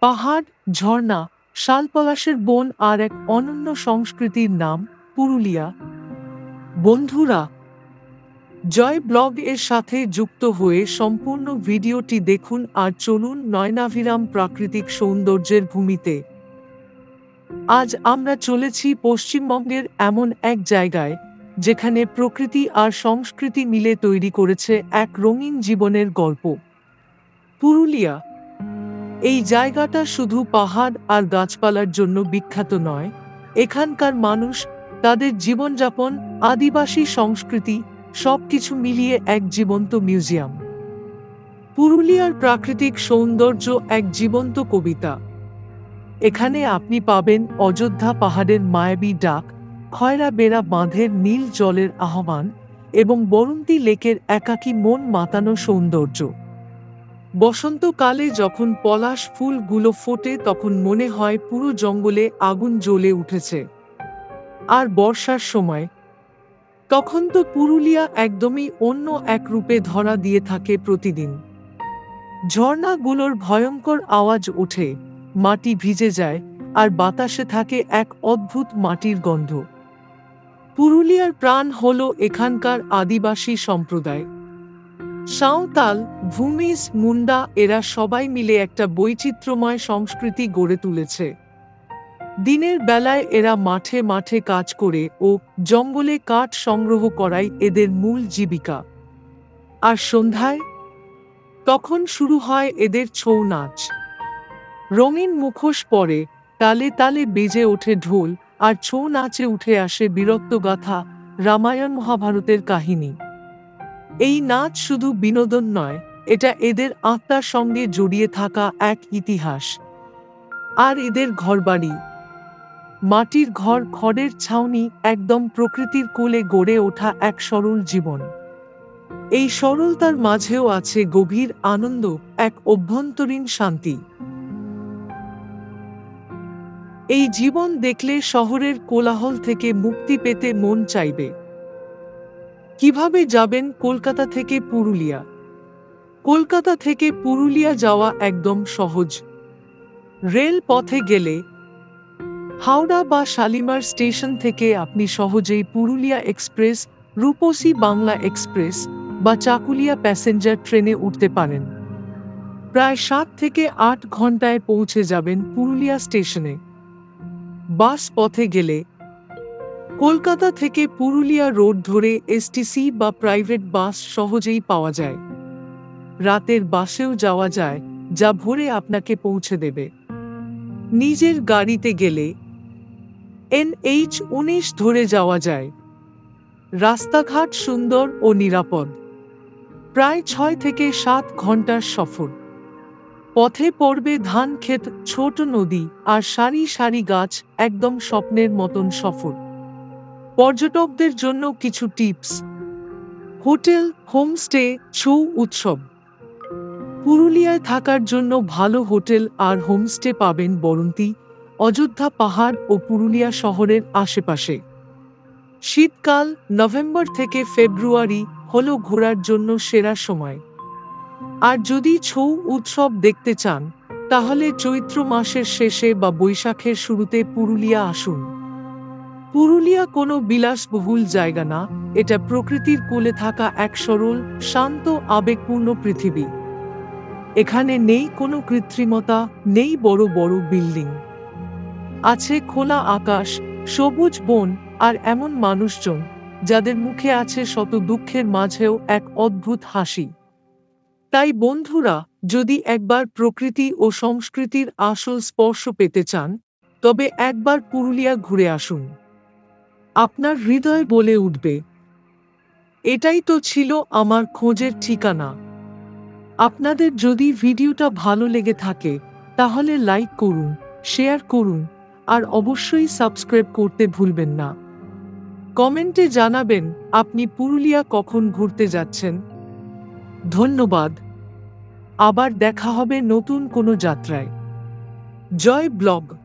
পাহাড়, ঝর্ণা, শালপলাশের বন আর এক অনন্য সংস্কৃতির নাম পুরুলিয়া। বন্ধুরা, জয় ব্লগ এর সাথে যুক্ত হয়ে সম্পূর্ণ ভিডিওটি দেখুন আর চলুন নয়নাভিরাম প্রাকৃতিক সৌন্দর্যের ভূমিতে। আজ আমরা চলেছি পশ্চিমবঙ্গের এমন এক জায়গায়, যেখানে প্রকৃতি আর সংস্কৃতি মিলে তৈরি করেছে এক রঙিন জীবনের গল্প। পুরুলিয়া এই জায়গাটা শুধু পাহাড় আর গাছপালার জন্য বিখ্যাত নয়। এখানকার মানুষ, তাদের জীবনযাপন, আদিবাসী সংস্কৃতি, সবকিছু মিলিয়ে এক জীবন্ত মিউজিয়াম। পুরুলিয়ার প্রাকৃতিক সৌন্দর্য এক জীবন্ত কবিতা। এখানে আপনি পাবেন অযোধ্যা পাহাড়ের মায়াবী ডাক খয়রা বেড়া বাঁধের নীল জলের আহ্বান এবং বরন্তি লেকের একাকী মন মাতানো সৌন্দর্য। বসন্তকালে যখন পলাশ ফুলগুলো ফোটে, তখন মনে হয় পুরো জঙ্গলে আগুন জ্বলে উঠেছে। আর বর্ষার সময়, তখন তো পুরুলিয়া একদমই অন্য এক রূপে ধরা দিয়ে থাকে প্রতিদিন। ঝর্ণাগুলোর ভয়ঙ্কর আওয়াজ ওঠে, মাটি ভিজে যায়, আর বাতাসে থাকে এক অদ্ভুত মাটির গন্ধ। পুরুলিয়ার প্রাণ হল এখানকার আদিবাসী সম্প্রদায়। সাঁওতাল ভূমিজ মুন্ডা এরা সবাই মিলে একটা বৈচিত্র্যময় সংস্কৃতি গড়ে তুলেছে। দিনের বেলায় এরা মাঠে মাঠে কাজ করে ও জঙ্গলে কাঠ সংগ্রহ করাই এদের মূল জীবিকা। আর সন্ধ্যায়? তখন শুরু হয় এদের ছৌ নাচ। রঙিন মুখোশ পরে তালে তালে বেজে ওঠে ঢোল আর ছৌ নাচে উঠে আসে বীরত্ব গাথা রামায়ণ মহাভারতের কাহিনী। এই নাচ শুধু বিনোদন নয়, এটা এদের আত্মার সঙ্গে জড়িয়ে থাকা এক ইতিহাস। আর এদের ঘরবাড়ি। মাটির ঘর, খড়ের ছাউনি একদম প্রকৃতির কোলে গড়ে ওঠা এক সরল জীবন। এই সরলতার মাঝেও আছে গভীর আনন্দ, এক অভ্যন্তরীণ শান্তি। এই জীবন দেখলে শহরের কোলাহল থেকে মুক্তি পেতে মন চাইবে। কীভাবে যাবেন কলকাতা থেকে পুরুলিয়া? কলকাতা থেকে পুরুলিয়া যাওয়া একদম সহজ। রেল পথে গেলে হাওড়া বা শালিমার স্টেশন থেকে আপনি সহজেই পুরুলিয়া এক্সপ্রেস, রূপসী বাংলা এক্সপ্রেস বা চাকুলিয়া প্যাসেঞ্জার ট্রেনে উঠতে পারেন। প্রায় সাত থেকে আট ঘন্টায় পৌঁছে যাবেন পুরুলিয়া স্টেশনে। বাস পথে গেলে কলকাতা থেকে পুরুলিয়া রোড ধরে এসটিসি বা প্রাইভেট বাস সহজেই পাওয়া যায়। রাতের বাসেও যাওয়া যায়, যা ভোরে আপনাকে পৌঁছে দেবে। নিজের গাড়িতে গেলে এনএইচ উনিশ ধরে যাওয়া যায়। রাস্তাঘাট সুন্দর ও নিরাপদ। প্রায় ছয় থেকে সাত ঘণ্টার সফর। পথে পড়বে ধান ক্ষেত ছোট নদী আর সারি সারি গাছ, একদম স্বপ্নের মতন সফর। পর্যটকদের জন্য কিছু টিপস। হোটেল, হোমস্টে, ছৌ উৎসব। পুরুলিয়ায় থাকার জন্য ভালো হোটেল আর হোমস্টে পাবেন বরন্তি, অযোধ্যা পাহাড় ও পুরুলিয়া শহরের আশেপাশে। শীতকাল, নভেম্বর থেকে ফেব্রুয়ারি হলো ঘোরার জন্য সেরা সময়। আর যদি ছৌ উৎসব দেখতে চান, তাহলে চৈত্র মাসের শেষে বা বৈশাখের শুরুতে পুরুলিয়া আসুন। পুরুলিয়া কোনো বিলাসবহুল জায়গা না, এটা প্রকৃতির কোলে থাকা এক সরল, শান্ত, আবেগপূর্ণ পৃথিবী। এখানে নেই কোনো কৃত্রিমতা, নেই বড় বড় বিল্ডিং। আছে খোলা আকাশ, সবুজ বন আর এমন মানুষজন, যাদের মুখে আছে শত দুঃখের মাঝেও এক অদ্ভুত হাসি। তাই বন্ধুরা, যদি একবার প্রকৃতি ও সংস্কৃতির আসল স্পর্শ পেতে চান, তবে একবার পুরুলিয়া ঘুরে আসুন। আপনার হৃদয় বলে উঠবে। এটাই তো ছিল আমার খোঁজের ঠিকানা। আপনাদের যদি ভিডিওটা ভালো লেগে থাকে, তাহলে লাইক করুন, শেয়ার করুন, আর অবশ্যই সাবস্ক্রাইব করতে ভুলবেন না। কমেন্টে জানাবেন, আপনি পুরুলিয়া কখন ঘুরতে যাচ্ছেন। ধন্যবাদ। আবার দেখা হবে নতুন কোনো যাত্রায়। জয় ব্লগ।